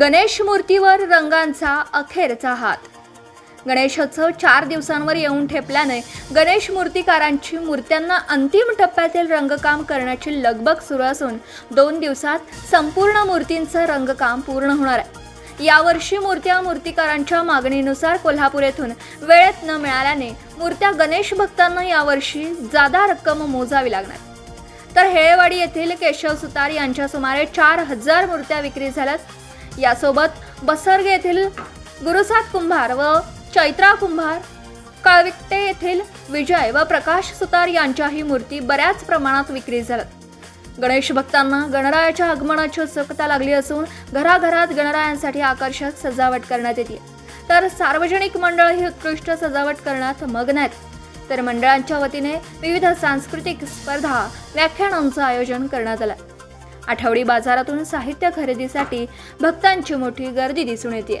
गणेश मूर्तीवर रंगांचा अखेरचा हात. गणेशोत्सव चार दिवसांवर येऊन ठेपल्याने गणेश मूर्तिकारांची मूर्त्यांना अंतिम टप्प्यातील रंगकाम करण्याची लगबग सुरू असून दोन दिवसात संपूर्ण मूर्तींचं रंगकाम पूर्ण होणार आहे. यावर्षी मूर्त्या मूर्तिकारांच्या मागणीनुसार कोल्हापूर येथून वेळेत न मिळाल्याने मूर्त्या गणेश भक्तांना यावर्षी जादा रक्कम मोजावी लागणार. तर हेळेवाडी येथील केशव सुतार यांच्या सुमारे चार हजार मूर्त्या विक्री झाल्यात. यासोबत बसर्ग येथील गुरुसात कुंभार व चैत्रा कुंभार कळविकटे येथील विजय व प्रकाश सुतार यांच्याही मूर्ती बऱ्याच प्रमाणात विक्री झाल्यात. गणेश भक्तांना गणरायाच्या आगमनाची उत्सुकता लागली असून घराघरात गणरायांसाठी आकर्षक सजावट करण्यात येते. तर सार्वजनिक मंडळ ही उत्कृष्ट सजावट करण्यात मग्न आहेत तर मंडळांच्या वतीने विविध सांस्कृतिक स्पर्धा व्याख्यानांचं आयोजन करण्यात आलं आठवडी बाजारातून साहित्य खरेदीसाठी भक्तांची मोठी गर्दी दिसून येते